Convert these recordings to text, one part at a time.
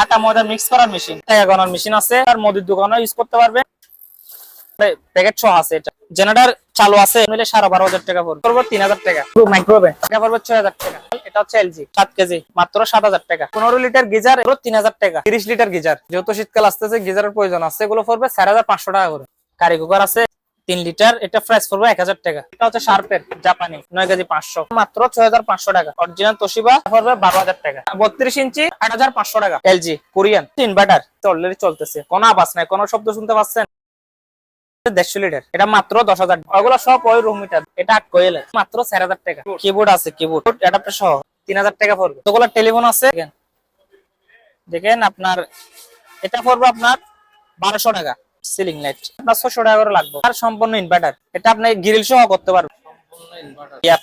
আটা ময়দা মিক্স করার মেশিন টাকা গণার মেশিন আছে আর মুদির দোকানও ইউজ করতে পারবে। প্যাকেট সহ আছে এটা। জেনারেটর চালু আছে মিলে সাড়ে বারো হাজার টাকা পড়বে। পড়বে তিন হাজার টাকা। মাইক্রোওয়েভ এটা পড়বে ছয় হাজার টাকা। এটা হচ্ছে এলজি সাত কেজি মাত্র সাত হাজার টাকা। পনেরো লিটার গিজার এগুলো তিন হাজার টাকা। তিরিশ লিটার গিজার। যেহেতু শীতকাল আসতেছে গিজারের প্রয়োজন আছে এগুলো পড়বে চার হাজার পাঁচশো টাকা করে। কারি কুকার আছে। তিন লিটার, এটা প্রাইস পড়বে এক হাজার টাকা। এটা হচ্ছে শার্পের জাপানি নয় কেজি পাঁচশো। মাত্র ছয় হাজার পাঁচশো টাকা। অরিজিনাল তোশিবা পড়বে বারো হাজার টাকা। বত্রিশ ইঞ্চি, আট হাজার পাঁচশো টাকা। এলজি কোরিয়ান ইনভার্টার অলরেডি চলতেছে। কোনো আবাস নাই, কোনো শব্দ শুনতে পাচ্ছেন? দেড়শো লিটার, এটা মাত্র দশ হাজার। সব ওই রুম মিটার এটা কোয়েল। মাত্র চার হাজার টাকা। কিবোর্ড আছে তিন হাজার টাকা পড়বে। টেলিফোন আছে দেখেন আপনার, এটা পড়বে আপনার বারোশো টাকা। সিলিং লাইট আপনার ছশো টাকা করে লাগবে। আর সম্পূর্ণ ইনভার্টার এটা আপনি গ্রিল সহ করতে পারবেন।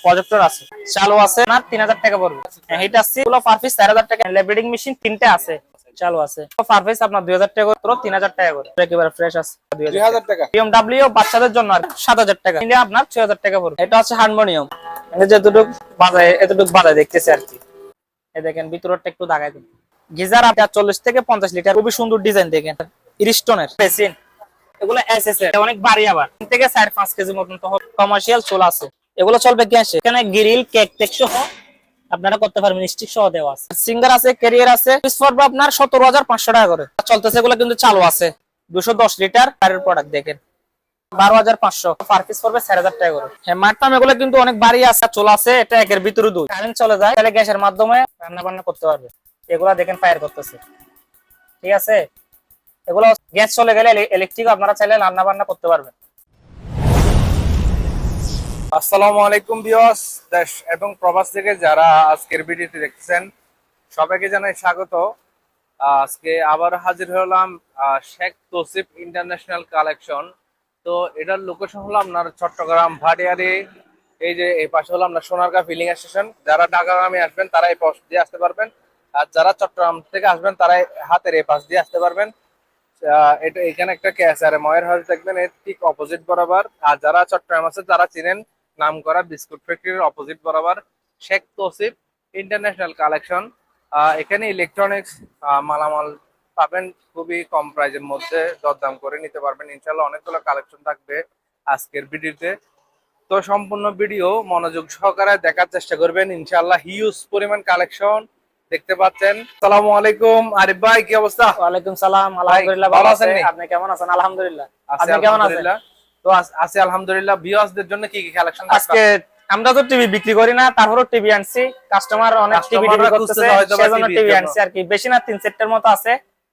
প্রজেক্টর আছে। চালু আছে। না তিন হাজার টাকা পড়বে। হিট আসছে এগুলো পার চার হাজার টাকা। লেব্রিডিং মেশিন তিনটে আছে। চালু আছে। পার আপনার দুই হাজার টাকা করে তিন হাজার টাকা করে। একেবারে ফ্রেশ আছে। দুই দুই হাজার টাকা। বিএমডব্লিউ বাচ্চাদের জন্য আর সাত হাজার টাকা। নিলে আপনার ছয় হাজার টাকা পড়বে। এটা হারমোনিয়াম যেটুক বাজায় এতটুক বাজায় দেখতেছে আর কি। এই দেখেন ভিতরটা একটু দাগাই দিন। গিজার আপনার চল্লিশ থেকে পঞ্চাশ লিটার। খুবই সুন্দর ডিজাইন দেখেন। ইরিস্টনের পেসিন এগুলো এস এস এর অনেক বাড়ি আবার। থেকে চার, পাঁচ কেজি মতন কমার্শিয়াল আছে। এগুলো চলবে গ্যাসে। এখানে গ্রিল কেক টেক সহ আপনারা করতে পারবেন স্টিক সহ দেওয়া আছে। সিঙ্গার আছে আছে। আপনার সতেরো হাজার পাঁচশো টাকা করে। চলতেছে এগুলো কিন্তু চালু আছে। দুশো দশ লিটার গাড়ির প্রোডাক্ট দেখেন। বারো হাজার পাঁচশো। পড়বে চার হাজার টাকা করে। হ্যাঁ মারতাম কিন্তু অনেক আছে, চলে আছে, এটা একের ভিতরে চলে যায়, তাহলে গ্যাসের মাধ্যমে রান্না বান্না করতে পারবে। এগুলা ফায়ার করতেছে। ঠিক আছে? এগুলো গ্যাস চলে গেলে ইলেকট্রিক আপনারা চাইলে রান্না বান্না করতে পারবেন। আসসালামু আলাইকুম বিয়স দেশ এবং প্রবাস থেকে যারা আজকের ভিডিওটি দেখতেছেন, সবাইকে জানাই স্বাগত। আজকে আবার হাজির হলাম শেখ তসিফ ইন্টারন্যাশনাল কালেকশন। তো এটার লোকেশন হলো আপনার চট্টগ্রাম ভাটিয়ারি। এই যে, এই পাশে হলো আপনার সোনারগাঁ ফিলিং স্টেশন যারা ঢাকাগামী আসবেন তারা এই পাশ দিয়ে আসতে পারবেন। আর যারা চট্টগ্রাম থেকে আসবেন তারা হাতের এই পাশ দিয়ে আসতে পারবেন। এটা এখানে একটা ক্যাসার ময়ের হাউস দেখবেন, এর ঠিক অপোজিট বরাবর। আর যারা চট্টগ্রাম আছে, তারা চিনেন নাম করা বিস্কুট ফ্যাক্টরির অপোজিট বরাবর। শেখ তসিফ ইন্টারন্যাশনাল কালেকশন এখানে ইলেকট্রনিক্স মালামাল পাবেন খুবই কম প্রাইজের মধ্যে, দরদাম করে নিতে পারবেন। ইনশাল্লাহ অনেকগুলো কালেকশন থাকবে আজকের ভিডিওতে তো সম্পূর্ণ ভিডিও মনোযোগ সহকারে দেখার চেষ্টা করবেন। ইনশাল্লাহ হিউজ পরিমাণ কালেকশন দেখতে পাচ্ছেন। আসসালামু আলাইকুম আরিফ ভাই কি অবস্থা? ওয়ালাইকুম সালাম আলহামদুলিল্লাহ ভালো আছেন আপনি কেমন আছেন? আলহামদুলিল্লাহ। আপনি কেমন আছেন? তো আছি আলহামদুলিল্লাহ। ভিউয়ার্সদের জন্য কি কি কালেকশন আজকে আমরা তো টিভি বিক্রি করি না তারপরে টিভি আনছি। কাস্টমার অনেক টিভি করতেছে সেজন্য টিভি আনছি আর কি। বেশি না তিন সেটের মতো আছে।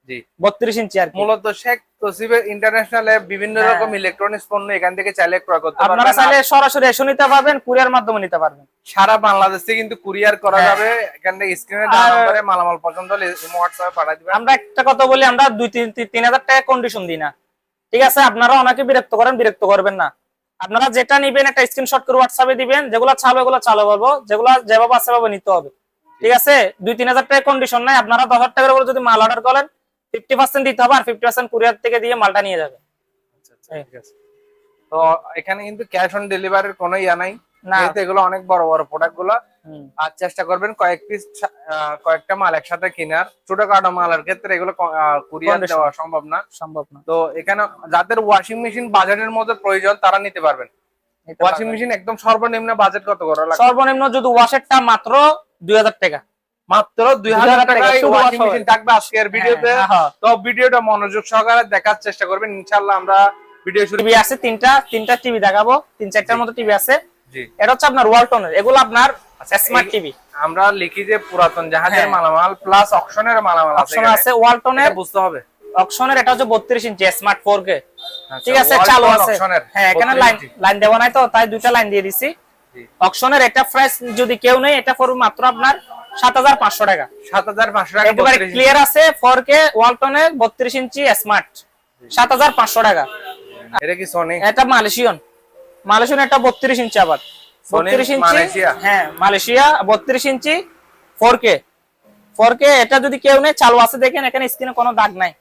জি। বত্রিশ ইঞ্চি আর মূলত শেখ তসিফের ইন্টারন্যাশনালে বিভিন্ন হ্যাঁ। রকম ইলেকট্রনিক্স পণ্য এখান থেকে চাইলে ক্রয় করতে আপনারা চাইলে সরাসরি এসে নিতে পারবেন কুরিয়ার মাধ্যমে নিতে পারবেন। সারা বাংলাদেশে কিন্তু কুরিয়ার করা হ্যাঁ। যাবে। এখান থেকে স্ক্রিনে দেওয়া নম্বরে মালামাল পর্যন্ত হোয়াটসঅ্যাপে পাঠিয়ে দিবেন। আমরা একটা কথা বলি টাকা কন্ডিশন দিই না। ঠিক আছে? আপনারা অনেকে বিরক্ত করেন বিরক্ত করবেন না। আপনারা যেটা নিবেন একটা স্ক্রিনশট করে হোয়াটসঅ্যাপে দিবেন যেগুলো চালো এগুলো চালো বলব যেগুলো যেভাবে আছে নিতে হবে। ঠিক আছে? দুই তিন হাজার টাকা কন্ডিশন নাই আপনারা দশ হাজার টাকার উপরে যদি মাল অর্ডার করেন ফিফটি পার্সেন্ট দিতে হবে আর ফিফটি পার্সেন্ট কুরিয়ার থেকে দিয়ে মালটা নিয়ে যাবে। তো এখানে কিন্তু ক্যাশ অন ডেলিভারির কোনো ইয়া নাই। যেহেতু এগুলো অনেক বড় বড় প্রোডাক্টগুলো আর চেষ্টা করবেন কয়েক পিস কয়েকটা মাল একসাথে কেনার। ছোটখাটো মালের ক্ষেত্রে এগুলো কুরিয়ার দেওয়া সম্ভব না। সম্ভব না। তো এখানে যাদের ওয়াশিং মেশিন বাজেটের মধ্যে প্রয়োজন তারা নিতে পারবেন। ওয়াশিং মেশিন একদম সর্বনিম্ন বাজেট কত করে? সর্বনিম্ন যদি ওয়াশেরটা মাত্র দুই হাজার টাকা। মাত্র দুই হাজার টাকায় ওয়াশিং মেশিন থাকবে আজকের ভিডিওতে। হ্যাঁ, হ্যাঁ। তো ভিডিওটা মনোযোগ সহকারে দেখার চেষ্টা করবেন। আমরা ভিডিও শুরু টিভি আছে তিনটা তিনটা টিভি দেখাবো। তিন চারটার মতো টিভি আছে। এটা হচ্ছে আপনার ওয়ালটনের এগুলো আপনার স্মার্ট টিভি। আমরা লিখি যে পুরাতন জাহাজের হ্যাঁ। মালামাল প্লাস অকশনের মালামাল আছে আছে ওয়ালটনের বুঝতে হবে। এটা হচ্ছে বত্রিশ ইঞ্চি স্মার্ট আচ্ছা, ঠিক আছে চালু আছে। হ্যাঁ এখানে লাইন লাইন দেওয়া নাই তো তাই দুইটা লাইন দিয়ে দিছি। অকশনের একটা প্রাইস যদি কেউ নেই এটা পড়বে মাত্র আপনার সাত হাজার পাঁচশো টাকা। 7500 টাকা একেবারে 32 ক্লিয়ার আছে ফোর কে ওয়ালটনের বত্রিশ ইঞ্চি স্মার্ট সাত হাজার পাঁচশো টাকা। এটা কি সোনি এটা মালয়েশিয়ান মালয়েশিয়ান এটা বত্রিশ ইঞ্চি আবার। Sony বত্রিশ ইঞ্চি হ্যাঁ মালয়েশিয়া বত্রিশ ইঞ্চি ফোর কে ফোর কে এটা যদি কেউ নেই চালু আছে দেখেন এখানে স্ক্রিনে কোনো দাগ নাই।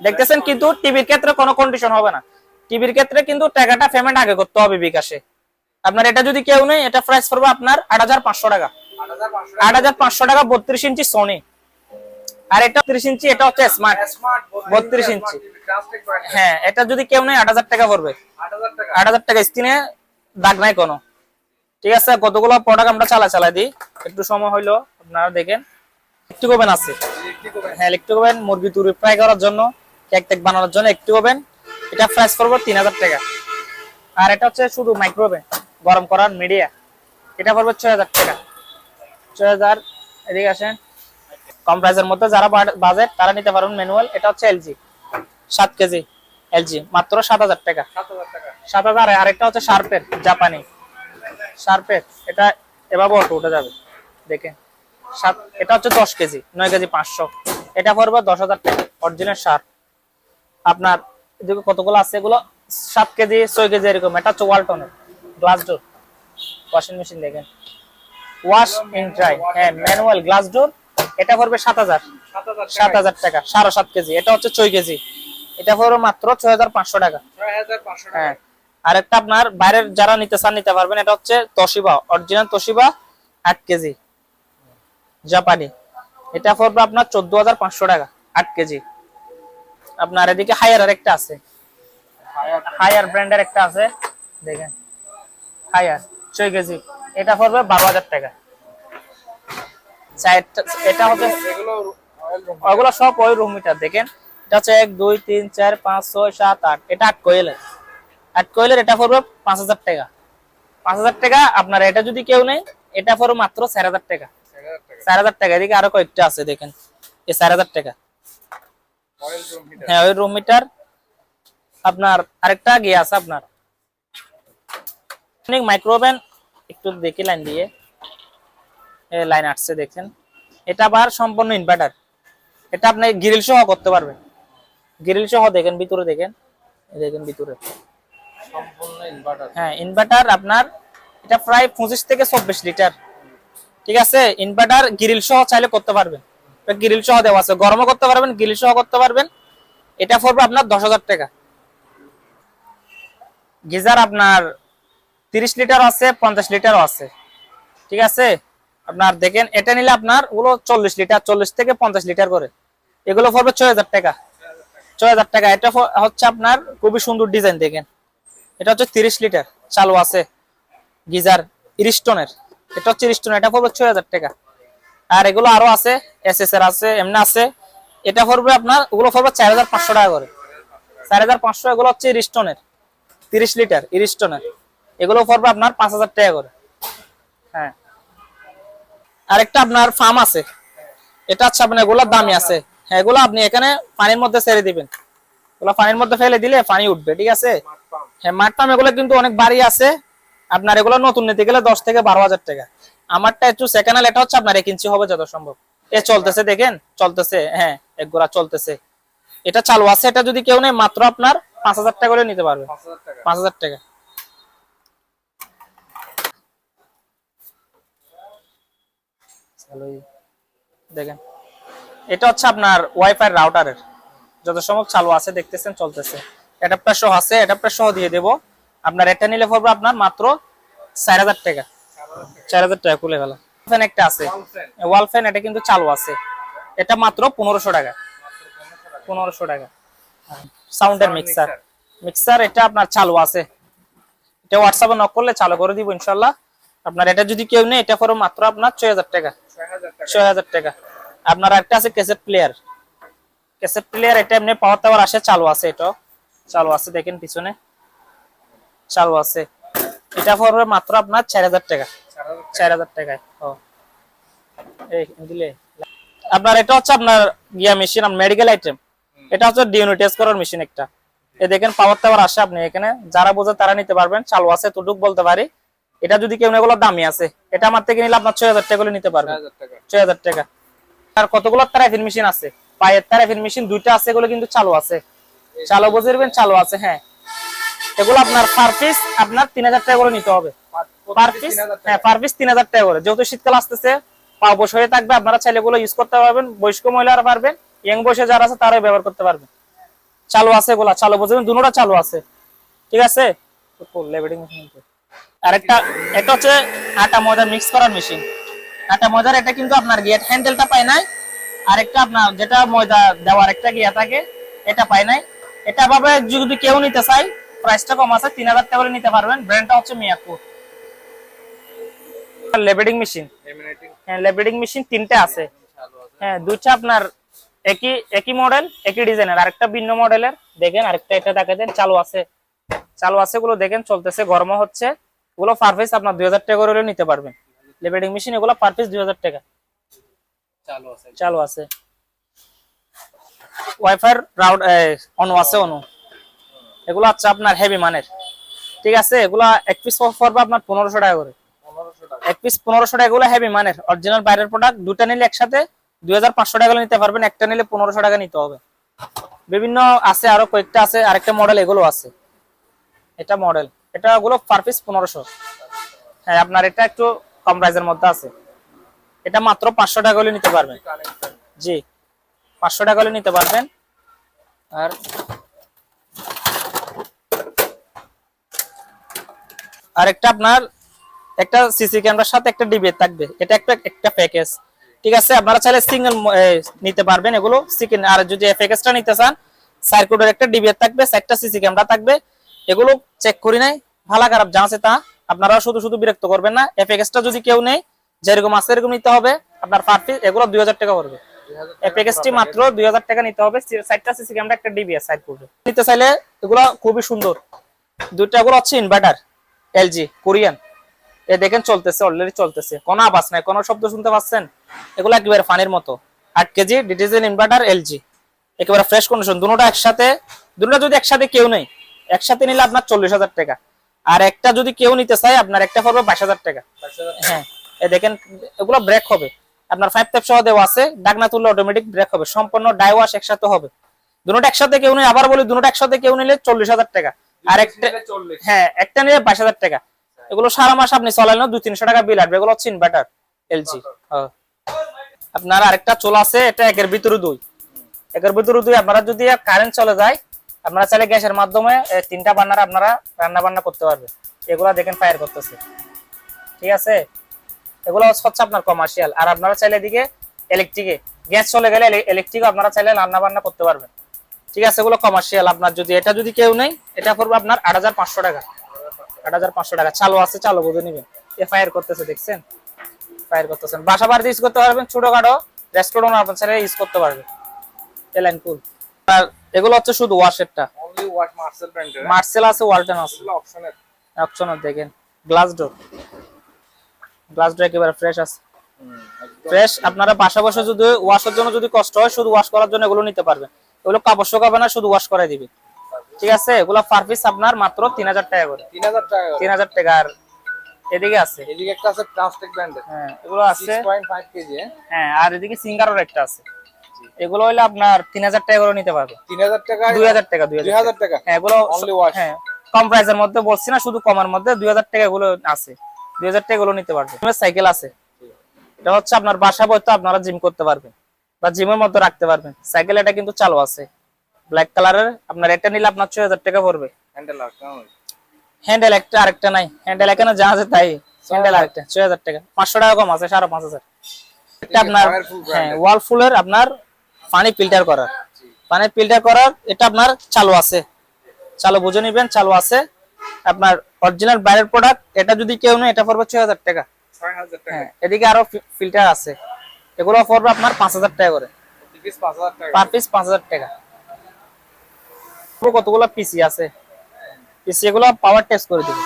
দেখতেছেন কিন্তু টিভির ক্ষেত্রে কোনো কন্ডিশন হবে না। টিভির ক্ষেত্রে কিন্তু টাকাটা পেমেন্ট আগে করতে হবে বিকাশে। আপনার এটা যদি কেউ নেই এটা প্রাইস পড়বে আপনার আট হাজার পাঁচশো টাকা। 8500 আট হাজার পাঁচশো টাকা বত্রিশ ইঞ্চি সোনি আর এটা ত্রিশ ইঞ্চি এটা হচ্ছে স্মার্ট 32 ইঞ্চি। হ্যাঁ এটা যদি কেউ নেই আট হাজার টাকা পড়বে। 8000 টাকা। আট হাজার টাকা স্ক্রিনে দাগ নাই কোনো। ঠিক আছে কতগুলো প্রোডাক্ট আমরা চালা চালাই দিই। একটু সময় হইল আপনারা দেখেন। একটু ওভেন আছে। হ্যাঁ ইলেকট্রিক ওভেন মুরগি তুরি ফ্রাই করার জন্য কেক টেক বানানোর জন্য একটু ওভেন এটা প্রাইস পড়বে তিন হাজার টাকা। আর এটা হচ্ছে শুধু মাইক্রো ওভেন গরম করার মিডিয়া এটা পড়বে ছয় হাজার টাকা। ছয় হাজার, এদিকে আসেন। কম প্রাইসের মধ্যে যারা বাজেট, তারা নিতে পারবেন ম্যানুয়াল এটা হচ্ছে এলজি সাত কেজি এলজি মাত্র সাত হাজার টাকা। সাত হাজার আরেকটা হচ্ছে শার্পের জাপানি শার্পের এটা এভাবে অটো উঠে যাবে। দেখেন। সাত এটা হচ্ছে দশ কেজি, নয় কেজি পাঁচশো। এটা পড়বে দশ হাজার টাকা। অরিজিনাল শার্প আপনার এদিকে কতগুলো আছে এগুলো? সাত কেজি, ছয় কেজি এরকম। এটা হচ্ছে ওয়ালটনের গ্লাস ডোর ওয়াশিং মেশিন দেখেন। Wash in dry. হ্যাঁ ম্যানুয়াল গ্লাস ডোর। এটা পড়বে সাত হাজার। সাত হাজার টাকা সাড়ে সাত কেজি। এটা হচ্ছে ছয় কেজি। এটা পড়বে মাত্র ছয় হাজার পাঁচশো টাকা। হ্যাঁ। আর একটা আপনার বাইরের যারা নিতে চান নিতে পারবেন। এটা হচ্ছে তোশিবা অরিজিনাল তোশিবা আট কেজি। জাপানি। এটা পড়বে আপনার চোদ্দ হাজার পাঁচশো টাকা আট কেজি। আপনার এদিকে হায়ার আর একটা আছে। হায়ার ব্র্যান্ডের একটা আছে। দেখেন। হায়ার ছয় কেজি। এটা পড়বে বারো হাজার টাকা। এটা হচ্ছে সব ওই রুম মিটার দেখেন। এটা হচ্ছে এক, দুই, তিন, চার, পাঁচ, ছয়, সাত, আট। এটা আট আট এটা পড়বে পাঁচ হাজার টাকা। পাঁচ হাজার টাকা, আপনার এটা যদি কেউ নেই এটা পড়বে মাত্র চার হাজার টাকা। 6000 চার হাজার টাকা। এদিকে আরও কয়েকটা আছে, দেখেন। এই চার হাজার টাকা। হ্যাঁ ওই রুম মিটার আপনার আরেকটা গিয়ে আছে আপনার। মাইক্রোওভেন একটু দেখি লাইন দিয়ে। লাইন আসছে দেখেন। এটা আবার সম্পূর্ণ ইনভার্টার এটা আপনি গ্রিল সহ করতে পারবেন। গ্রিল সহ দেখেন ভিতরে দেখেন। এই দেখেন ভিতরে। সম্পূর্ণ ইনভার্টার হ্যাঁ ইনভার্টার আপনার এটা প্রায় পঁচিশ থেকে চব্বিশ লিটার ঠিক আছে? ইনভার্টার গ্রিল সহ চাইলে করতে পারবেন। গ্রিল সহ দেওয়া আছে। গরমও করতে পারবেন গ্রিল সহ করতে পারবেন। এটা পড়বে আপনার দশ হাজার টাকা। গিজার আপনার তিরিশ লিটার আছে, পঞ্চাশ লিটারও আছে। ঠিক আছে? আপনার দেখেন, এটা নিলে আপনার ওগুলো চল্লিশ লিটার, চল্লিশ থেকে পঞ্চাশ লিটার করে। এগুলো পড়বে ছয় হাজার টাকা। ছয় হাজার টাকা। এটা হচ্ছে আপনার খুবই সুন্দর ডিজাইন, দেখেন। এটা হচ্ছে তিরিশ লিটার। চালু আছে। গিজার ইরিস্টনের। এটা হচ্ছে ইরিস্টন এটা পড়বে ছয় হাজার টাকা। আর এগুলো আরও আছে। এস এর আছে, এমনি আছে। এটা পড়বে আপনার, ওগুলো পড়বে চার হাজার পাঁচশো টাকা করে। চার হাজার পাঁচশো এগুলো হচ্ছে ইরিস্টনের। তিরিশ লিটার ইরিস্টনের। এগুলো পড়বে আপনার পাঁচ হাজার টাকা করে। হ্যাঁ। আরেকটা আপনার ফার্ম আছে। এটা হচ্ছে আপনার এগুলোর দামি আছে। হ্যাঁ এগুলো আপনি এখানে পানির মধ্যে ছেড়ে দিবেন। এগুলো পানির মধ্যে ফেলে দিলে পানি উঠবে ঠিক আছে? হ্যাঁ মাঠ পাম্প এগুলো কিন্তু অনেক বাড়ি আছে। আপনার এগুলো নতুন নিতে গেলে দশ থেকে বারো হাজার টাকা। আমারটা একটু সেকেন্ড হ্যান্ড এটা হচ্ছে আপনার এক ইঞ্চি হবে যত সম্ভব এ চলতেছে দেখেন? চলতেছে হ্যাঁ এক গোড়া চলতেছে। এটা চালু আছে এটা যদি কেউ নেই মাত্র আপনার পাঁচ হাজার টাকা করে নিতে পারবে। পাঁচ হাজার টাকা। চালুই। দেখেন, এটা হচ্ছে আপনার ওয়াইফাই রাউটারের যত সম্ভব চালু আছে, দেখতেছেন, চলতেছে। অ্যাডাপ্টার সহ আছে অ্যাডাপ্টার সহ দিয়ে দেবো। আপনার এটা নিলে পড়বে আপনার মাত্র চার হাজার টাকা। চার হাজার টাকা খুলে গেল। ফ্যান একটা আছে। ওয়াল ফ্যান এটা কিন্তু চালু আছে। এটা মাত্র পনেরোশো টাকা। পনেরোশো টাকা। সাউন্ডের মিক্সার মিক্সার এটা আপনার চালু আছে। এটা হোয়াটসঅ্যাপে নক করলে চালু করে দিব ইনশাল্লাহ। আপনার এটা যদি কেউ নেই এটা পড়বে মাত্র আপনার ছয় হাজার 6000 টাকা। আপনার একটা আছে ক্যাসেট প্লেয়ার ক্যাসেট প্লেয়ার এটা এমনি পাওয়ার টাওয়ার আসে, চালু আছে এটা চালু আছে, দেখেন পিছনে। চালু আছে। এটা পড়বে মাত্র আপনার চার হাজার টাকা। চার হাজার টাকায়। আপনার এটা হচ্ছে আপনার গিয়া মেশিন মেডিকেল আইটেম এটা হচ্ছে ডিউনি টেস্ট করার মেশিন একটা। এ দেখেন পাওয়ার টাওয়ার আসে আপনি এখানে। যারা বোঝে তারা নিতে পারবেন। চালু আছে তোটুক বলতে পারি। এটা যদি কেউ এগুলো দামি আছে। এটা আমার থেকে নিলে আপনার ছয় হাজার টাকা নিতে পারবেন 6000 টাকা। ছয় হাজার টাকা। আর কতগুলো তারাফিন মেশিন আছে? পায়ের তারাফিন মেশিন দুইটা আছে এগুলো কিন্তু চালু আছে। চালু বুঝিরবেন চালু আছে হ্যাঁ। এগুলো আপনার পার পিস আপনার তিন হাজার টাকা করে নিতে হবে। পার পিস হ্যাঁ পার পিস তিন হাজার টাকা করে। যেহেতু শীতকাল আসতেছে পা বস হয়ে থাকবে আপনারা চাইলে এগুলো ইউজ করতে পারবেন বয়স্ক মহিলারা পারবেন ইয়াং বয়সে যারা আছে তারাই ব্যবহার করতে পারবেন। চালু আছে এগুলা চালু দুটোটা চালু আছে। ঠিক আছে। মেশিন আরেকটা এটা হচ্ছে আটা ময়দা মিক্স করার মেশিন আটা ময়দার এটা কিন্তু আপনার গিয়ে হ্যান্ডেলটা পায় নাই, আরেকটা আপনার যেটা ময়দা দেওয়ার একটা গিয়া থাকে, এটা পাই নাই। এটা ভাবে যদি কেউ নিতে চাই প্রাইসটা কম আছে, তিন হাজার টাকা নিতে পারবেন। ব্র্যান্ডটা হচ্ছে মিয়াকুর লেবেডিং মেশিন হ্যাঁ লেবেডিং মেশিন তিনটে আছে। হ্যাঁ দুইটা আপনার একই একই মডেল একই ডিজাইনের আরেকটা ভিন্ন মডেলের দেখেন, আরেকটা এটা দেখে দেন, চালু আছে। চালু আছে গুলো দেখেন, চলতেছে গরম হচ্ছে। ওগুলো পার পিস আপনার দুই হাজার টাকা করে নিতে পারবেন। লেবেডিং মেশিন এগুলো পার পিস দুই হাজার টাকা। চালু আছে। চালু আছে। ওয়াইফাই রাউট অনু আছে অনু এগুলো হচ্ছে আপনার হেভি মানের। ঠিক আছে? এগুলা এক পিস পড়বে আপনার পনেরোশো টাকা করে। এক পিস পনেরোশো টাকা এগুলো হেভি মানের। অরিজিনাল বাইরের প্রোডাক্ট দুটা নিলে একসাথে দুই হাজার পাঁচশো টাকা নিতে পারবেন। একটা নিলে পনেরোশো টাকা নিতে হবে। বিভিন্ন আছে আরও কয়েকটা আছে আরেকটা মডেল এগুলো আছে। এটা মডেল এটা গুলো পার পিস পনেরোশো। হ্যাঁ আপনার এটা একটু কম প্রাইসের মধ্যে আছে। এটা মাত্র পাঁচশো টাকা হলে নিতে পারবেন। জি, পাঁচশো টাকা হলে নিতে পারবেন। আর আর একটা আপনার একটা সিসি ক্যামেরার সাথে একটা ডিবি থাকবে। এটা একটা একটা প্যাকেজ ঠিক আছে, আপনারা চাইলে সিঙ্গেল নিতে পারবেন এগুলো। আর যদি প্যাকেজটা নিতে চান সার্কুটের একটা ডিবি থাকবে চারটা সিসি ক্যামেরা থাকবে। এগুলো চেক করি নাই। ভালো খারাপ যা আছে তা আপনারা শুধু শুধু বিরক্ত করবেন না। প্যাকেজটা যদি কেউ নেই যেরকম আছে এরকম নিতে হবে। আপনার পার পিস এগুলো দুই হাজার টাকা পড়বে। প্যাকেজটি মাত্র দুই হাজার টাকা নিতে হবে। সাইডটা সিসি ক্যামেরা একটা সাইড নিতে চাইলে এগুলো খুবই সুন্দর। দুইটা এগুলো ইনভার্টার এলজি কোরিয়ান এ দেখেন চলতেছে অলরেডি চলতেছে। কোনো আওয়াজ নাই, কোনো শব্দ শুনতে পাচ্ছেন? এগুলো একেবারে ফানির মতো। আট কেজি ডিটিজেল ইনভার্টার এলজি একেবারে ফ্রেশ কন্ডিশন দুটোটা একসাথে দুটোটা যদি একসাথে কেউ নেই একসাথে নিলে আপনার চল্লিশ হাজার টাকা। আর একটা যদি কেউ নিতে চায় আপনার একটা পড়বে বাইশ হাজার টাকা। হ্যাঁ এই দেখেন এগুলো ব্রেক হবে। আপনার ফাইভ ট্যাপ সহ দেওয়া আছে ডাকনা তুললে অটোমেটিক ব্রেক হবে। সম্পূর্ণ ডাই ওয়াশ একসাথে হবে। দুটোটা একসাথে কেউ নেই আবার বলি দুটোটা একসাথে কেউ নিলে চল্লিশ হাজার টাকা। আর একটা হ্যাঁ একটা নিলে বাইশ হাজার টাকা। এগুলো সারা মাস আপনি চলালেন দুই তিনশো টাকা বিল আসবে। এগুলো হচ্ছে ইনভার্টার এলজি আপনার আরেকটা চোলা আছে এটা একের ভিতরে দুই। একের ভিতরে দুই আপনারা যদি কারেন্ট চলে যায় আপনারা চাইলে গ্যাসের মাধ্যমে তিনটা বান্নার আপনারা রান্না বান্না করতে পারবে এগুলা দেখেন ফায়ার করতেছে। ঠিক আছে? এগুলো হচ্ছে আপনার কমার্শিয়াল আর আপনারা চাইলে এদিকে ইলেকট্রিকে গ্যাস চলে গেলে ইলেকট্রিকও আপনারা চাইলে রান্না বান্না করতে পারবেন। ঠিক আছে? এগুলো কমার্শিয়াল আপনার যদি, এটা যদি কেউ নেই, এটা পড়বে আপনার আট হাজার পাঁচশো টাকা। আট হাজার পাঁচশো টাকা। চালু আছে, চালু, বুঝে নিবেন। এ ফায়ার করতেছে, দেখছেন? ফায়ার করতেছেন। বাসা বাড়িতে ইউজ করতে পারবেন, ছোটখাটো রেস্টুরেন্ট আপনার ছেলে ইউজ করতে পারবেন। এলাইন কুল আর এগুলো হচ্ছে শুধু ওয়াশেরটা অনলি ওয়াট মার্সেল ব্র্যান্ডের মার্সেল আছে ওয়ালটন আছে। অপশনের দেখেন। গ্লাস ডোর গ্লাস ডোর একেবারে ফ্রেশ আছে। ফ্রেশ আপনারা বাসা বসে যদি ওয়াশের জন্য যদি কষ্ট হয় শুধু ওয়াশ করার জন্য এগুলো নিতে পারবেন। এগুলো কাপড় শুকাবে না শুধু ওয়াশ করে দিবে। ঠিক আছে? এগুলো পার পিস আপনার মাত্র তিন হাজার টাকা করে। তিন হাজার টাকা তিন হাজার টাকা। আর এদিকে আছে। এদিকে একটা আছে প্লাস্টিক ব্র্যান্ডের হ্যাঁ এগুলো আছে। সিক্স পয়েন্ট ফাইভ কেজি হ্যাঁ। আর এদিকে সিঙ্গারও একটা আছে। এগুলো হইলে আপনার তিন হাজার টাকা করে নিতে পারবে। তিন হাজার টাকা দুই হাজার টাকা দুই হাজার টাকা? হ্যাঁ এগুলো হ্যাঁ কম প্রাইসের মধ্যে বলছি না শুধু কমের মধ্যে দুই হাজার টাকা আছে। দুই হাজার টাকা নিতে পারবে। সাইকেল আছে। এটা হচ্ছে আপনার বাসা বইতে আপনারা জিম করতে পারবেন বা জিমের মধ্যে রাখতে পারবেন। সাইকেল এটা কিন্তু চালু আছে। ব্ল্যাক কালারের আপনার এটা নিলে আপনার ছয় হাজার টাকা পড়বে। হ্যান্ডেল হ্যান্ডেল একটা আরেকটা নাই। হ্যান্ডেল এখানে যা আছে তাই। হ্যান্ডেল আরেকটা ছয় হাজার টাকা। পাঁচশো টাকা কম আছে সাড়ে পাঁচ হাজার। এটা আপনার হ্যাঁ ওয়ালফুলের আপনার পানি ফিল্টার করার। পানি ফিল্টার করার এটা আপনার চালু আছে। চালু বুঝে নিবেন চালু আছে। আপনার অরিজিনাল বাইরের প্রোডাক্ট এটা যদি কেউ নেই এটা পড়বে ছয় হাজার টাকা। হ্যাঁ এদিকে আরও ফিল্টার আছে। এগুলো পড়বে আপনার পাঁচ হাজার টাকা করে। পার পিস পাঁচ হাজার টাকা। কতগুলো পিসি আছে? পিসি এগুলো পাওয়ার টেস্ট করে দিব।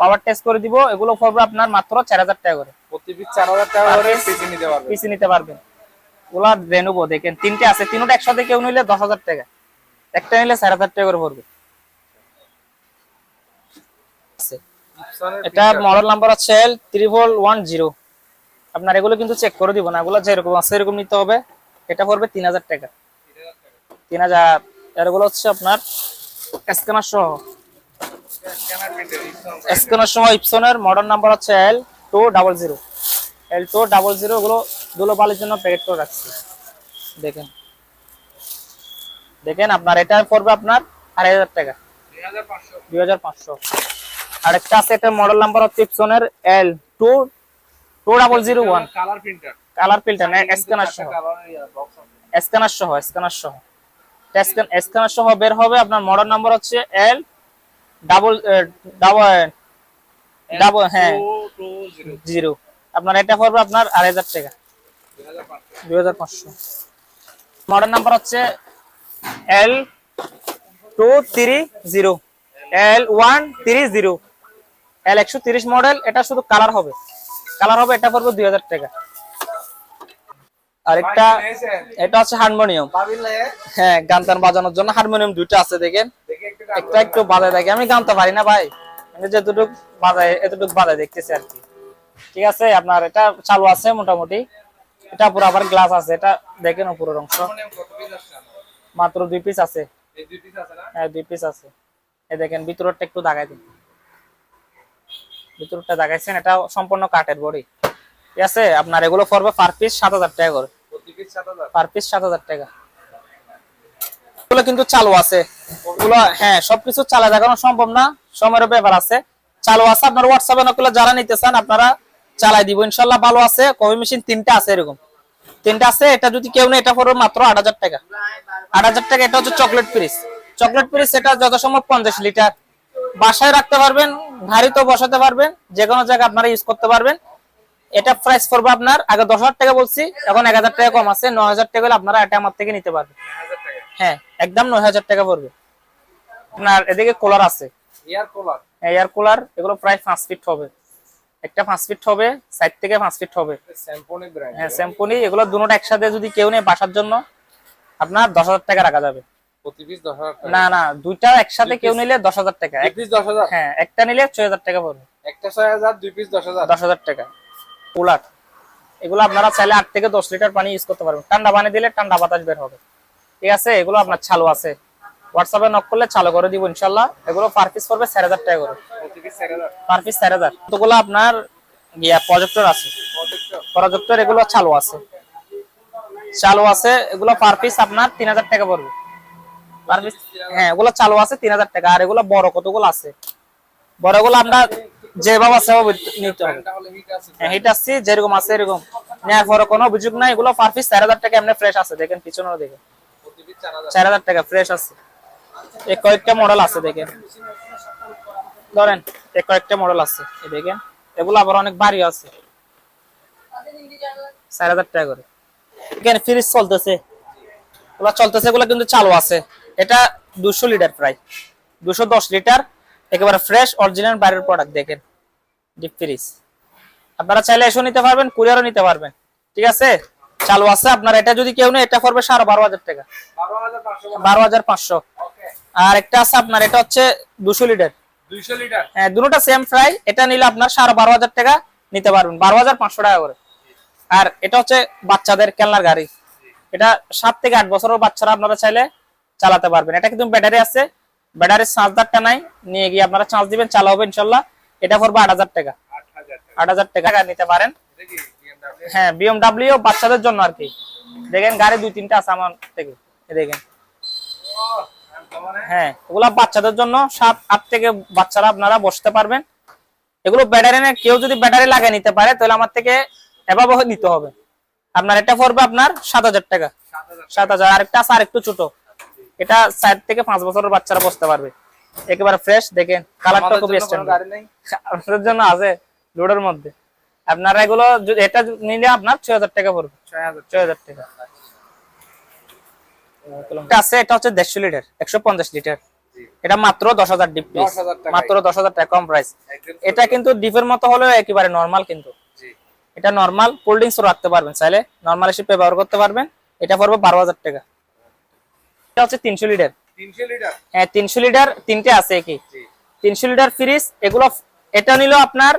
পাওয়ার টেস্ট করে দিব এগুলো পড়বে আপনার মাত্র চার হাজার টাকা করে। প্রতি পিস চার হাজার টাকা করে piece? নিতে পারবে পিসি নিতে পারবেন। ওগুলা রেনুবো দেখেন তিনটে আছে তিনটা একসাথে কেউ নিলে টাকা। একটা নিলে চার হাজার টাকা করে পড়বে। এটা মডেল নাম্বার হচ্ছে এল ত্রিপল ওয়ান জিরো আপনার এগুলো কিন্তু চেক করে দিব না এগুলো যেরকম আছে এরকম নিতে হবে। এটা পড়বে তিন হাজার টাকা। তিন হাজার এগুলো হচ্ছে আপনার স্ক্যানার সহ। স্ক্যানার সহ ইপসনের মডেল নাম্বার হচ্ছে L two double zero L two double zero ওগুলো দুলো বালির জন্য প্যাকেট করে রাখছি। দেখেন। দেখেন আপনার এটা পড়বে আপনার আড়াই হাজার টাকা। দুই হাজার পাঁচশো। দুই হাজার পাঁচশো আরেকটা আছে এটা মডেল নাম্বার হচ্ছে ইপসনের L two two double zero one colour printer colour filter scanner সহ। স্ক্যানার সহ স্ক্যানার সহ। স্ক্যানার সহ বের হবে আপনার মডেল নাম্বার হচ্ছে এল ডাবল ডাবল ডাবল হ্যাঁ। জিরো। আপনার এটা পড়বে আপনার আড়াই হাজার টাকা। দুই হাজার পাঁচশো। মডেল নাম্বার হচ্ছে L two three zero L one three zero L একশো তিরিশ মডেল এটা শুধু কালার হবে। কালার হবে এটা পড়বে দুই হাজার টাকা। আরেকটা এটা হচ্ছে হারমোনিয়াম হ্যাঁ গান বাজানোর জন্য হারমোনিয়াম দুইটা আছে দেখেন। একটা একটু বাজায় দেখে। আমি গানতে পারি না ভাই। আমি বাজায় এতটুকু বাজায় দেখতেছি আর কি। ঠিক আছে আপনার এটা চালু আছে মোটামুটি। এটা পুরো আবার গ্লাস আছে এটা দেখেন উপরের অংশ। মাত্র দুই পিস আছে। হ্যাঁ দুই পিস আছে। এই দেখেন ভিতরটা একটু দাগাই দিন। ভিতরটা দাগাইছেন এটা সম্পূর্ণ কাঠের বডি। ঠিক আছে আপনার এগুলো পড়বে পার পিস সাত হাজার টাকা করে। পার পিস সাত হাজার টাকা। এগুলো কিন্তু চালু আছে। হ্যাঁ সবকিছু চালা দেখানো সম্ভব না সময়ের ব্যাপার আছে। চালু আছে আপনার হোয়াটসঅ্যাপে নকলে যারা নিতে চান, আপনারা চালাই দিব। ইনশাল্লাহ ভালো আছে কফি মেশিন তিনটা আছে এরকম। তিনটা আছে, এটা যদি কেউ নেই এটা পড়বে মাত্র আট হাজার টাকা। আট হাজার টাকা, এটা হচ্ছে চকলেট ফ্রিজ চকলেট ফ্রিজ এটা যত সম্ভব পঞ্চাশ লিটার বাসায় রাখতে পারবেন ভারীতেও বসাতে পারবেন যে কোনো জায়গায় আপনারা ইউজ করতে পারবেন। এটা প্রাইস পড়বে আপনার, আগে দশ হাজার টাকা বলছি, এখন এক হাজার টাকা কম আছে, নয় হাজার টাকা হলে আপনারা এটা আমার থেকে নিতে পারবেন। হ্যাঁ একদম নয় হাজার টাকা পড়বে। আপনার এদিকে কুলার আছে। এয়ার কুলার এয়ার কুলার এগুলো প্রায় পাঁচ ফিট হবে। একটা পাঁচ ফিট হবে সাইড থেকে পাঁচ ফিট হবে। হ্যাঁ স্যাম্পনি এগুলো দুটো একসাথে যদি কেউ নেই বাসার জন্য আপনার দশ হাজার টাকা রাখা যাবে। না না দুইটা একসাথে কেউ নিলে দশ হাজার টাকা। এক এক- পিস দশ হাজার? হ্যাঁ একটা নিলে ছয় হাজার টাকা পড়বে। একটা ছয় হাজার দুই পিস দশ হাজার? দশ হাজার টাকা। কুলার এগুলো আপনারা চাইলে আট থেকে দশ লিটার পানি ইউজ করতে পারবেন। ঠান্ডা পানি দিলে ঠান্ডা বাতাস বের হবে। ঠিক আছে, এগুলো আপনার চালু আছে। হোয়াটসঅ্যাপে নক করলে চালু করে দিব ইনশাল্লাহ। এগুলো পার পিস পড়বে চার হাজার টাকা করে। পার পিস চার হাজার। কতগুলো আপনার ইয়া প্রজেক্টর আছে? প্রজেক্টর এগুলো চালু আছে। চালু আছে, এগুলো পার পিস আপনার তিন হাজার টাকা পড়বে। পার পিস হ্যাঁ এগুলো চালু আছে তিন হাজার টাকা। আর এগুলো বড় কতগুলো আছে? বড়গুলো আমরা যেভাবে আছে নিতে হবে। হ্যাঁ হিট আসছে, যেরকম আছে এরকম। নেওয়ার পরে কোনো অভিযোগ নাই। এগুলো পার পিস চার হাজার টাকা, এমনি ফ্রেশ আছে। দেখেন, পিছনেও দেখেন। চার হাজার টাকা ফ্রেশ আছে। এই কয়েকটা মডেল আছে দেখেন। ধরেন এই কয়েকটা মডেল আছে এই দেখেন। এগুলো আবার অনেক ভারী আছে। চার হাজার টাকা করে। এখানে ফ্রিজ চলতেছে। এগুলো চলতেছে এগুলো কিন্তু চালু আছে। এটা দুশো লিটার প্রায় দুশো দশ লিটার একেবারে ফ্রেশ অরিজিনাল বাইরের প্রোডাক্ট দেখেন। ডিপ ফ্রিজ আপনারা চাইলে এসেও নিতে পারবেন কুরিয়ারও নিতে পারবেন। ঠিক আছে? চালু আছে। আপনার এটা যদি কেউ নেই এটা পড়বে সাড়ে বারো হাজার টাকা। বারো হাজার পাঁচশো। আর একটা আছে আপনার এটা হচ্ছে দুশো লিটার। হ্যাঁ সেম ফ্রাই এটা নিলে আপনার সাড়ে বারো হাজার টাকা নিতে পারবেন। বারো হাজার পাঁচশো টাকা করে। আর এটা হচ্ছে বাচ্চাদের গাড়ি। এটা সাত থেকে আট বছরের বাচ্চারা আপনারা চাইলে চালাতে পারবেন। এটা কিন্তু ব্যাটারি আছে। ব্যাটারির চার্জারটা নাই। নিয়ে গিয়ে আপনারা চার্জ দিবেন চালা হবে ইনশাল্লাহ। এটা পড়বে আট হাজার টাকা। আট হাজার টাকা। নিতে পারেন। হ্যাঁ বিএমডাব্লিউ বাচ্চাদের জন্য আর কি। দেখেন গাড়ি দুই তিনটা আছে আমার থেকে। দেখেন। হ্যাঁ এগুলা বাচ্চাদের জন্য সাত আট থেকে বাচ্চারা আপনারা বসতে পারবেন। এগুলো ব্যাটারি না কেউ যদি ব্যাটারি লাগিয়ে নিতে পারে তাহলে আমার থেকে এভাবে নিতে হবে। আপনার এটা পড়বে আপনার সাত হাজার টাকা। সাত হাজার। আরেকটা আছে আরেকটু ছোট। এটা চার থেকে পাঁচ বছরের বাচ্চারা বসতে পারবে। একেবারে ফ্রেশ দেখেন। কালারটা খুবই স্ট্যান্ডার্ড আপনাদের জন্য আছে লোডের মধ্যে। আপনারা এগুলো এটা নিলে আপনার ছয় হাজার টাকা পড়বে। ছয় হাজার টাকা। এটা আছে এটা হচ্ছে দেড়শো লিটার একশো পঞ্চাশ লিটার। এটা মাত্র দশ হাজার ডিপ পিস মাত্র দশ হাজার টাকা কম প্রাইস এটা কিন্তু ডিপের মতো হলেও একেবারে নর্মাল কিন্তু। এটা নর্মাল কোল্ড ড্রিঙ্কস রাখতে পারবেন চাইলে। নর্মাল হিসেবে ব্যবহার করতে পারবেন। এটা পড়বে বারো হাজার টাকা। এটা হচ্ছে তিনশো তিনশো লিটার? হ্যাঁ তিনশো লিটার তিনটে আছে কি তিনশো লিটার ফ্রিজ এগুলো এটা নিল আপনার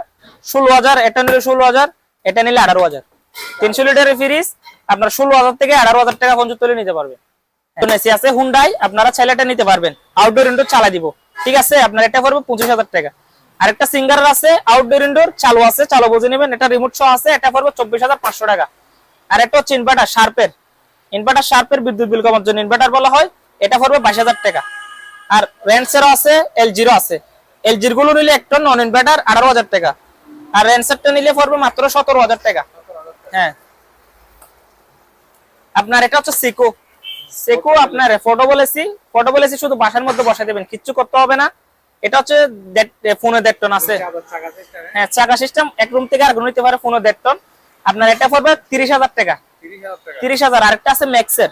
ষোলো হাজার, এটা নিলে ষোলো হাজার, এটা নিলে আঠারো হাজার। তিনশো লিটারের ফ্রিজ আপনার ষোলো হাজার থেকে আঠারো হাজার টাকা পর্যন্ত তুলে নিতে পারবেন আছে হুন্ডাই আপনারা এটা নিতে পারবেন। আউটডোর ইনডোর চালা দিব। ঠিক আছে, আপনার এটা পড়বে পঁচিশ হাজার টাকা। আরেকটা সিঙ্গার আছে আউটডোর ইনডোর চালু আছে, চালু বুঝে নেবেন, এটা রিমোট সহ আছে, এটা পড়বে চব্বিশ হাজার পাঁচশো টাকা। আর একটা হচ্ছে ইনভার্টার শার্পের ইনভার্টার শার্পের বিদ্যুৎ বিল কমার জন্য ইনভার্টার বলা হয়, এটা পড়বে বাইশ হাজার টাকা। আর রেন্সেরও আছে এল জিরো আছে। এল জিরগুলো নিলে একটা নন ইনভার্টার আঠারো হাজার টাকা। আর রেন্সারটা নিলে পড়বে মাত্র সতেরো হাজার টাকা। হ্যাঁ। আপনার এটা হচ্ছে সিকো সিকো আপনার ফটো বলেছি ফটো বলেছি শুধু বাসার মধ্যে বসাই দেবেন কিচ্ছু করতে হবে না। এটা হচ্ছে ফোনে দেড় টন আছে। হ্যাঁ চাকা সিস্টেম এক রুম থেকে আর নিতে পারে ফোনে দেড় টন। আপনার এটা পড়বে তিরিশ হাজার টাকা। তিরিশ হাজার আরেকটা আছে ম্যাক্সের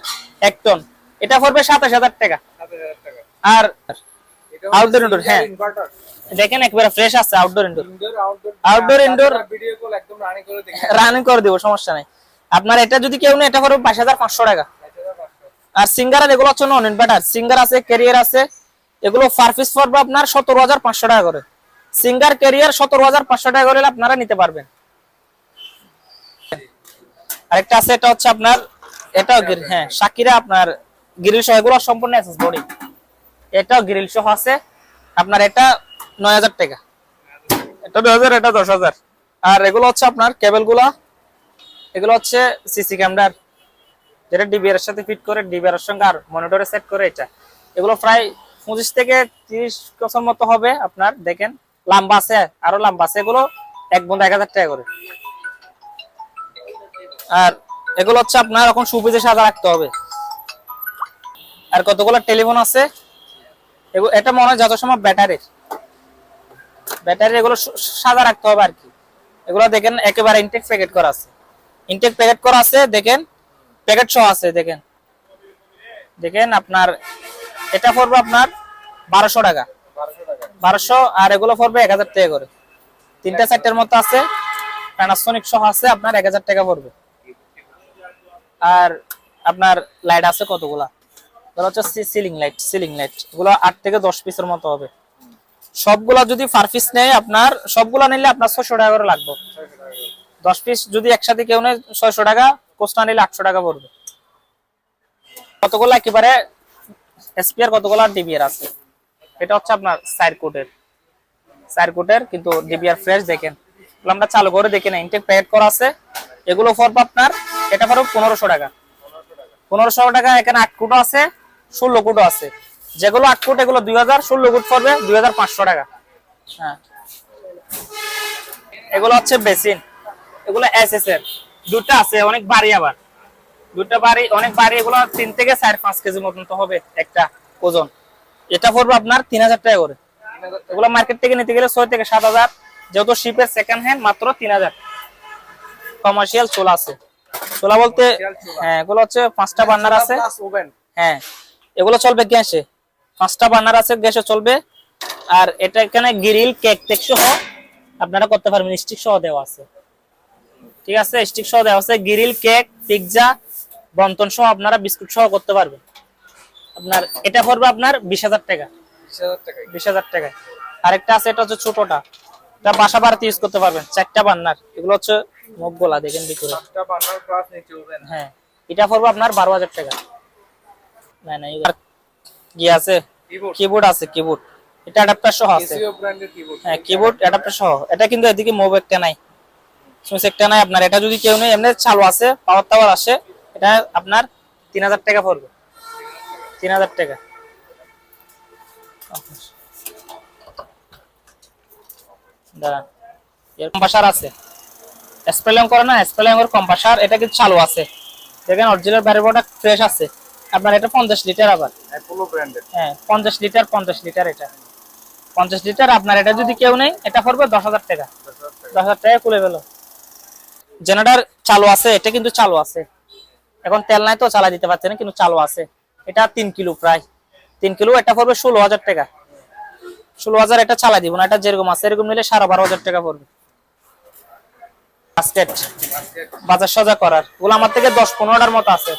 এক টন। এটা পড়বে সাতাশ হাজার টাকা। আর Outdoor, indoor, হ্যাঁ। দেখেন একবারে ফ্রেশ আছে outdoor indoor Outdoor, indoor। Video call একদম রানিং করে দেখি রানিং করে দিব সমস্যা নাই। আপনার এটা যদি কেউ নেই এটা হাজার পাঁচশো টাকা। আর সিঙ্গার এগুলো হচ্ছে নন ইনভার্টার সিঙ্গার আছে ক্যারিয়ার আছে। এগুলো পার পিস পড়বে আপনার সতেরো হাজার পাঁচশো টাকা করে। সিঙ্গার ক্যারিয়ার সতেরো হাজার পাঁচশো টাকা করে আপনারা নিতে পারবেন। আরেকটা আছে এটা হচ্ছে আপনার এটাও হ্যাঁ সাকিরা আপনার গ্রিল সহ এগুলো সম্পূর্ণ অ্যাসেস বডি এটাও গ্রিল সহ আছে। আপনার এটা নয় হাজার টাকা। এটা নয় হাজার এটা দশ হাজার। আর এগুলো হচ্ছে আপনার কেবলগুলা এগুলো হচ্ছে সিসি ক্যামেরার। যেটা ডিবিআর এর সাথে ফিট করে ডিবিআর এর সঙ্গে আর মনিটরে সেট করে এটা। এগুলো প্রায় পঁচিশ থেকে তিরিশ বছর মতো হবে আপনার দেখেন। লম্বা আছে আরও লম্বা আছে। এগুলো এক বন্ধ এক হাজার টাকা করে। আর এগুলো হচ্ছে আপনার এখন সুবিধে সাজা রাখতে হবে। আর কতগুলো টেলিফোন আছে? এটা মনে হয় যত সময় ব্যাটারির। ব্যাটারি এগুলো সাদা রাখতে হবে আর কি। এগুলো দেখেন একেবারে ইনটেক প্যাকেট করা আছে। ইনটেক প্যাকেট করা আছে, দেখেন প্যাকেট সহ আছে, দেখেন। দেখেন আপনার, এটা পড়বে আপনার বারোশো টাকা। বারোশো, আর এগুলো পড়বে এক হাজার টাকা করে। তিনটা চারটের মতো আছে। প্যানাসোনিক সহ আছে, আপনার এক হাজার টাকা পড়বে। আর আপনার লাইট আছে কতগুলা? এগুলো হচ্ছে সিলিং লাইট সিলিং লাইট এগুলো আট থেকে দশ পিসের মতো হবে। সবগুলা যদি পার পিস নেয় আপনার, সবগুলা নিলে আপনার ছয়শো টাকা করে লাগবে। দশ পিস যদি একসাথে কেউ নেয় ছয়শো টাকা কোস্টা নিলে আটশো টাকা পড়বে। কতগুলো একেবারে এসপিআর কতগুলো ডিবিআর আছে? এটা হচ্ছে আপনার সাইরকোটের সাইরকোটের কিন্তু ডিবিআর ফ্রেশ দেখেন। আমরা চালু করে দেখি না ইনটেক প্যাকেট করা আছে। এগুলো পড়বে আপনার, এটা পড়বে পনেরোশো টাকা। পনেরোশো টাকা, এখানে আট কুটো আছে। ষোলো কুটো আছে। যেগুলো আট ফুট এগুলো দুই হাজার ষোলো ফুট পড়বে দুই হাজার পাঁচশো টাকা। হ্যাঁ। এগুলো হচ্ছে বেসিন। এগুলো এস এস এর দুটা আছে অনেক বাড়ি আবার। দুটা বাড়ি অনেক বাড়ি এগুলো তিন থেকে চার পাঁচ কেজি মতন তো হবে একটা ওজন। এটা পড়বে আপনার তিন হাজার টাকা করে। এগুলো মার্কেট থেকে নিতে গেলে ছয় থেকে সাত হাজার। যেহেতু শিপের সেকেন্ড হ্যান্ড মাত্র তিন হাজার। কমার্শিয়াল চোলা আছে। চোলা বলতে হ্যাঁ এগুলো হচ্ছে পাঁচটা বার্নার আছে। ওভেন হ্যাঁ। এগুলো চলবে গ্যাসে। পাঁচটা বার্নার আছে গ্যাসে চলবে। আর এটা এখানে গ্রিল কেক টেক সহ আপনারা করতে পারবেন স্টিক সহ দেওয়া আছে। ঠিক আছে? স্টিক সহ দেওয়া আছে গ্রিল কেক পিৎজা বন্টন সহ আপনারা বিস্কুট সহ করতে পারবেন। আপনার এটা পড়বে আপনার বিশ হাজার টাকা। বিশ হাজার টাকা আরেকটা আছে এটা হচ্ছে ছোটটা। এটা বাসা বাড়িতে ইউজ করতে পারবেন চারটা বান্নার এগুলো হচ্ছে মুখ গোলা দেখেন ভিতরে। হ্যাঁ এটা পড়বে আপনার বারো হাজার টাকা। না না কি আছে? কিবোর্ড আছে কিবোর্ড এটা অ্যাডাপ্টার সহ আছে হ্যাঁ কিবোর্ড অ্যাডাপ্টার সহ এটা কিন্তু এদিকে মুভ একটা নাই। সুইচ একটা নাই আপনার। এটা যদি কেউ নেই এমনি চালু আছে পাওয়ার টাওয়ার আসে এটা আপনার তিন হাজার টাকা পড়বে। তিন হাজার টাকা। দাঁড়ান। এর কম্পাসার আছে। করে না এর কম্পাসার এটা কিন্তু চালু আছে। দেখেন অরিজিনাল প্রোডাক্ট ফ্রেশ আছে। আপনার এটা পঞ্চাশ লিটার আবার। হ্যাঁ পঞ্চাশ লিটার পঞ্চাশ লিটার এটা। পঞ্চাশ লিটার আপনার এটা যদি কেউ নেই এটা পড়বে দশ হাজার টাকা। দশ হাজার টাকা খুলে গেল জেনারেটর চালু আছে এটা কিন্তু চালু আছে। এখন তেল নাই তো চালা দিতে পারছে না কিন্তু চালু আছে। এটা তিন কিলো প্রায়। তিন কিলো এটা পড়বে ষোলো হাজার টাকা। ষোলো হাজার এটা চালা দিব না এটা যেরকম আছে এরকম নিলে সাড়ে বারো হাজার টাকা পড়বে। বাস্কেট বাজার সজা করার। ওগুলো আমার থেকে দশ পনেরোটার মতো আছে।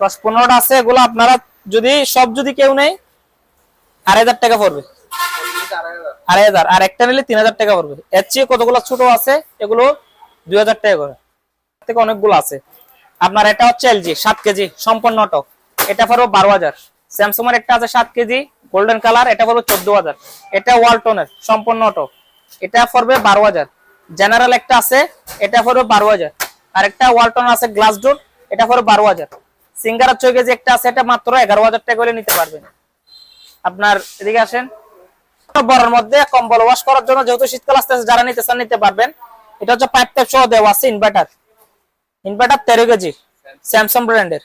দশ পনেরোটা আছে, এগুলো আপনারা যদি, সব যদি কেউ নেই আড়াই হাজার টাকা পড়বে। আড়াই হাজার। আর একটা নিলে তিন হাজার টাকা পড়বে। এর চেয়ে কতগুলো ছোট আছে, এগুলো দুই হাজার টাকা করে। থেকে অনেকগুলো আছে। আপনার এটা হচ্ছে এলজি সাত কেজি, সম্পূর্ণ টক। এটা পড়বে বারো হাজার। স্যামসং একটা আছে সাত কেজি গোল্ডেন কালার এটা পড়বে চোদ্দ হাজার। এটা ওয়ালটনের সম্পূর্ণ টক। এটা পড়বে বারো হাজার। জেনারেল একটা আছে, এটা পড়বে বারো হাজার। আর একটা ওয়ালটন আছে গ্লাস ডোর এটা পড়বে বারো হাজার। সিঙ্গার ছয় কেজি একটা আছে, এটা মাত্র এগারো হাজার টাকা করে নিতে পারবেন। আপনার এদিকে আসেন। বড়ের মধ্যে কম্বল ওয়াশ করার জন্য যেহেতু শীতকাল আসতেছে, যারা নিতে চান নিতে পারবেন। এটা হচ্ছে পাইপ টাইপ সহ দেওয়া আছে ইনভার্টার ইনভার্টার তেরো কেজি স্যামসাং ব্র্যান্ডের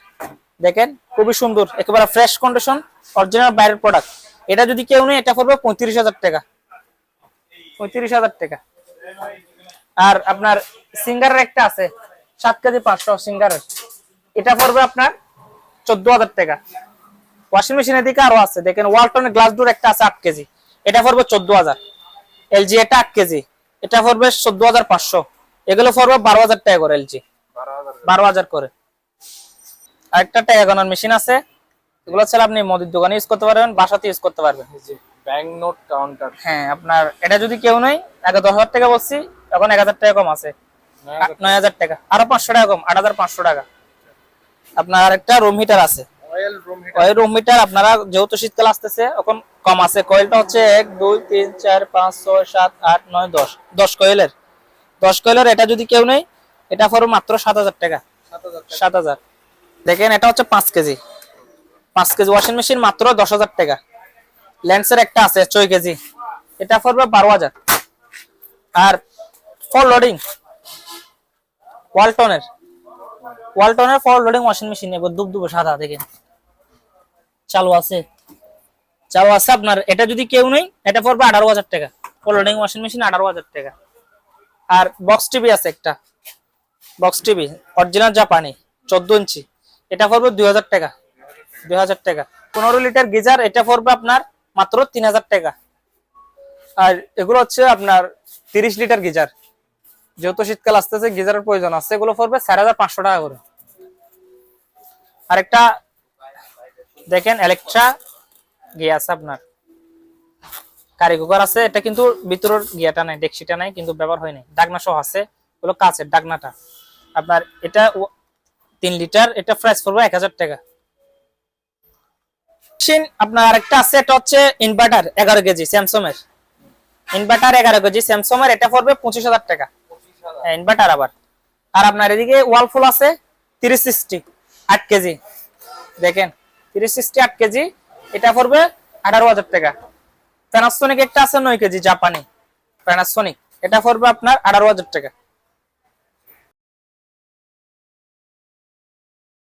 দেখেন, খুবই সুন্দর, একেবারে ফ্রেশ কন্ডিশন অরিজিনাল বাইরের প্রোডাক্ট এটা যদি কেউ নেই এটা পড়বে পঁয়ত্রিশ হাজার টাকা। পঁয়ত্রিশ হাজার টাকা। আর আপনার সিঙ্গারের একটা আছে, সাত কেজি পাঁচশো সিঙ্গারের। এটা পড়বে আপনার চোদ্দ হাজার টাকা। ওয়াশিং মেশিনের দিকে আরও আছে দেখেন ওয়ালটনের গ্লাস ডোর একটা আছে আট কেজি। এটা পড়বে চোদ্দ হাজার। এলজি এটা আট কেজি। এটা পড়বে চোদ্দ হাজার পাঁচশো। এগুলো পড়বে বারো হাজার টাকা করে এলজি বারো হাজার। করে। আরেকটা টাকা গণার মেশিন আছে। এগুলো ছেলে আপনি মুদির দোকানে ইউজ করতে পারবেন বাসাতে ইউজ করতে পারবেন। ব্যাংক নোট কাউন্টার হ্যাঁ আপনার এটা যদি কেউ নেই আগে দশ হাজার টাকা বলছি এখন এক হাজার টাকা কম আছে। নয় হাজার টাকা। আরও পাঁচশো টাকা কম আট হাজার পাঁচশো টাকা। আপনার একটা রুম হিটার আছে। অয়েল রুম ওই রুম মিটার আপনারা যেহেতু শীতকাল আসতেছে এখন কম আছে। কয়েলটা হচ্ছে এক দুই তিন চার পাঁচ ছয় সাত আট নয় দশ। দশ কয়েলের দশ কয়েলের এটা যদি কেউ নেই এটা পড়বে মাত্র সাত হাজার টাকা। সাত হাজার সাত হাজার। দেখেন এটা হচ্ছে পাঁচ কেজি। পাঁচ কেজি ওয়াশিং মেশিন মাত্র দশ হাজার টাকা। ল্যান্সের একটা আছে ছয় কেজি। এটা পড়বে বারো হাজার। আর ফল লোডিং ওয়ালটনের ওয়ালটনের ফর লোডিং ওয়াশিং মেশিন এবার দুব দুবে সাদা দেখেন। চালু আছে। চালু আছে আপনার, এটা যদি কেউ নেই এটা পড়বে আঠারো হাজার টাকা। ফর লোডিং ওয়াশিং মেশিন আঠারো হাজার টাকা। আর বক্স টিভি আছে একটা। বক্স টিভি অরিজিনাল জাপানি চোদ্দ ইঞ্চি। এটা পড়বে দুই হাজার টাকা। দুই হাজার টাকা। পনেরো লিটার গিজার, এটা পড়বে আপনার মাত্র তিন হাজার টাকা। আর এগুলো হচ্ছে আপনার তিরিশ লিটার গিজার। যেহেতু শীতকাল আসতেছে, গিজারের প্রয়োজন আছে, এগুলো পড়বে চার হাজার পাঁচশো টাকা করে। আরেকটা, দেখেন ইলেকট্রা গিয়ে আছে আপনার। কারি কুকার আছে, এটা কিন্তু ভিতরের গিয়াটা নাই, ডেক্সিটা নাই, কিন্তু ব্যবহার হয় নাই। ডাকনা সহ আছে ওগুলো কাছের ডাকনাটা। আপনার এটা তিন লিটার, এটা প্রাইস পড়বে এক হাজার টাকা। আপনার আরেকটা আছে, এটা হচ্ছে ইনভার্টার এগারো কেজি স্যামসং এর। ইনভার্টার এগারো কেজি স্যামসং এর, এটা পড়বে পঁচিশ হাজার টাকা। ইনভার্টার আবার। আর আপনার এদিকে ওয়ালফুল আছে, তিরিশ সিক্সটি আট কেজি। দেখেন, তিরিশ সিক্সটি আট কেজি, এটা পড়বে আঠারো হাজার টাকা। প্যানাসোনিক একটা আছে নয় কেজি, জাপানি। প্যানাসোনিক এটা পড়বে আপনার আঠারো হাজার টাকা।